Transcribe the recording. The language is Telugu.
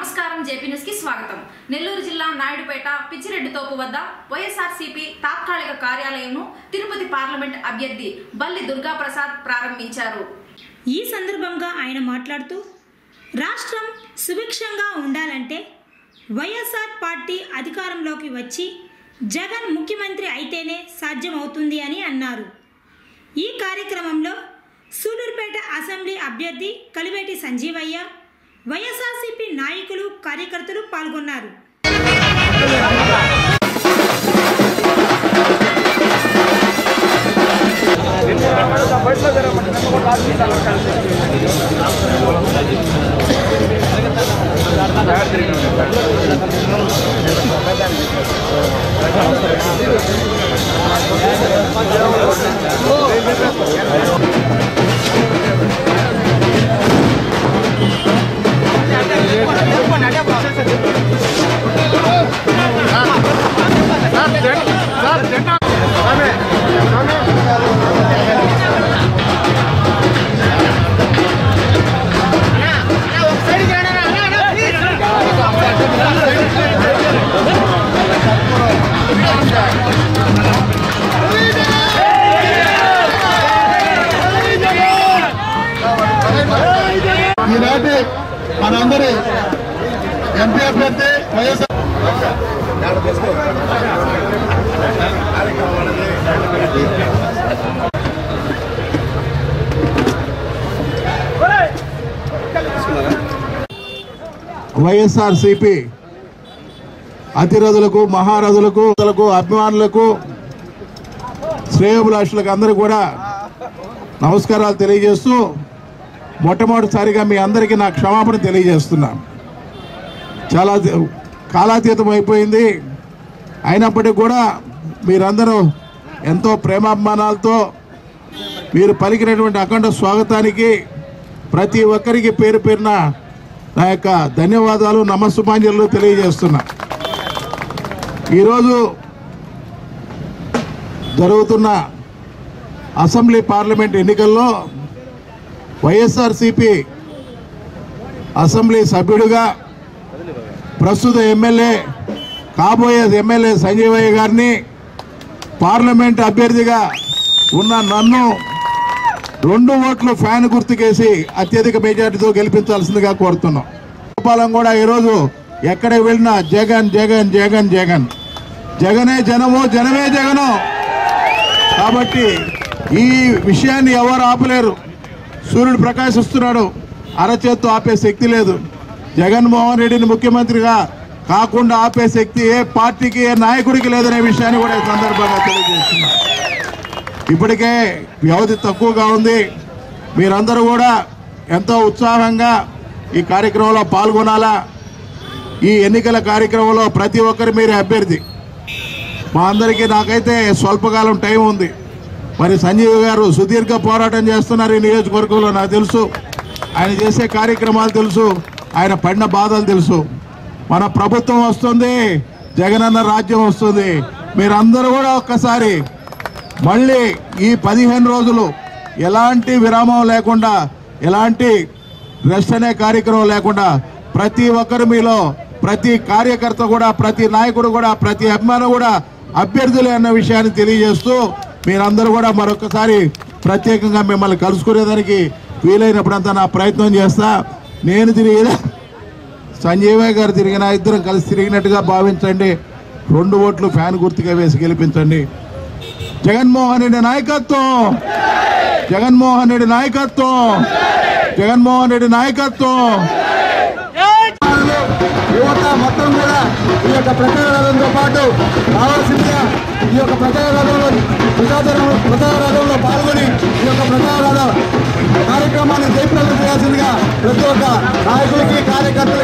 నమస్కారం జేపీ న్యూస్కి స్వాగతం. నెల్లూరు జిల్లా నాయుడుపేట పిచ్చిరెడ్డితోపు వద్ద వైఎస్ఆర్సీపీ తాత్కాలిక కార్యాలయంను తిరుపతి పార్లమెంట్ అభ్యర్థి బల్లి దుర్గాప్రసాద్ ప్రారంభించారు. ఈ సందర్భంగా ఆయన మాట్లాడుతూ రాష్ట్రం సుభిక్షంగా ఉండాలంటే వైఎస్ఆర్ పార్టీ అధికారంలోకి వచ్చి జగన్ ముఖ్యమంత్రి అయితేనే సాధ్యమవుతుంది అని అన్నారు. ఈ కార్యక్రమంలో సూలూరుపేట అసెంబ్లీ అభ్యర్థి కలివేటి సంజీవయ్య వైఎస్ఆర్సీపీ నాయకులు కార్యకర్తలు పాల్గొన్నారు. ఈనాటి మనందరి ఎంపీ అభ్యర్థి వైఎస్ఆర్ వైఎస్ఆర్ సిపి అతిరథులకు మహారథులకు లకు అభిమానులకు శ్రేయోభిలాషులకు అందరూ కూడా నమస్కారాలు తెలియజేస్తూ మొట్టమొదటిసారిగా మీ అందరికీ నా క్షమాపణ తెలియజేస్తున్నా. చాలా కాలాతీతం అయిపోయింది. అయినప్పటికీ కూడా మీరందరూ ఎంతో ప్రేమాభిమానాలతో మీరు పలికినటువంటి అఖండ స్వాగతానికి ప్రతి ఒక్కరికి పేరు పేరున నా యొక్క ధన్యవాదాలు నమస్సుమాంజలు తెలియజేస్తున్నా. ఈరోజు జరుగుతున్న అసెంబ్లీ పార్లమెంట్ ఎన్నికల్లో వైఎస్ఆర్సిపి అసెంబ్లీ సభ్యుడిగా ప్రస్తుత ఎమ్మెల్యే కాబోయే ఎమ్మెల్యే సంజీవయ్య గారిని పార్లమెంట్ అభ్యర్థిగా ఉన్న నన్ను రెండు ఓట్లు ఫ్యాన్ గుర్తుకేసి అత్యధిక మెజార్టీతో గెలిపించాల్సిందిగా కోరుతున్నాం. గోపాలం కూడా ఈరోజు ఎక్కడ వెళ్ళినా జగన్ జగన్ జగన్ జగన్. జగనే జనము జనమే జగను. కాబట్టి ఈ విషయాన్ని ఎవరు ఆపలేరు. సూర్యుడు ప్రకాశిస్తున్నాడు అరచేత్తో ఆపే శక్తి లేదు. జగన్మోహన్ రెడ్డిని ముఖ్యమంత్రిగా కాకుండా ఆపే శక్తి ఏ పార్టీకి ఏ నాయకుడికి లేదనే విషయాన్ని కూడా ఈ సందర్భంగా తెలియజేస్తున్నా. ఇప్పటికే వ్యవధి తక్కువగా ఉంది. మీరందరూ కూడా ఎంతో ఉత్సాహంగా ఈ కార్యక్రమంలో పాల్గొనాలా? ఈ ఎన్నికల కార్యక్రమంలో ప్రతి ఒక్కరు మీరే అభ్యర్థి. మా అందరికీ నాకైతే స్వల్పకాలం టైం ఉంది. మరి సంజీవ్ గారు సుదీర్ఘ పోరాటం చేస్తున్నారు ఈ నియోజకవర్గంలో నాకు తెలుసు. ఆయన చేసే కార్యక్రమాలు తెలుసు. ఆయన పడిన బాధలు తెలుసు. మన ప్రభుత్వం వస్తుంది జగనన్న రాజ్యం వస్తుంది. మీరందరూ కూడా ఒక్కసారి మళ్ళీ ఈ పదిహేను రోజులు ఎలాంటి విరామం లేకుండా ఎలాంటి రెస్ట్ అనే కార్యక్రమం లేకుండా ప్రతి ఒక్కరు మీలో ప్రతి కార్యకర్త కూడా ప్రతి నాయకుడు కూడా ప్రతి అభిమానం కూడా అభ్యర్థులే అన్న విషయాన్ని తెలియజేస్తూ మీరందరూ కూడా మరొకసారి ప్రత్యేకంగా మిమ్మల్ని కలుసుకునేదానికి వీలైనప్పుడంతా నా ప్రయత్నం చేస్తా. నేను తిరిగి సంజీవయ్య గారు తిరిగిన ఇద్దరం కలిసి తిరిగినట్టుగా భావించండి. రెండు ఓట్లు ఫ్యాన్ గుర్తుగా వేసి గెలిపించండి. జగన్మోహన్ రెడ్డి నాయకత్వం! జగన్మోహన్ రెడ్డి నాయకత్వం! జగన్మోహన్ రెడ్డి నాయకత్వం! యువత మొత్తం కూడా ఈ యొక్క ప్రచార రథంతో పాటు కావాల్సిందిగా ఈ యొక్క ప్రచార రథంలో పాల్గొని ఈ యొక్క ప్రచార కార్యక్రమాన్ని జయప్రదం చేయాల్సిందిగా ప్రతి ఒక్క నాయకులకి కార్యకర్తలు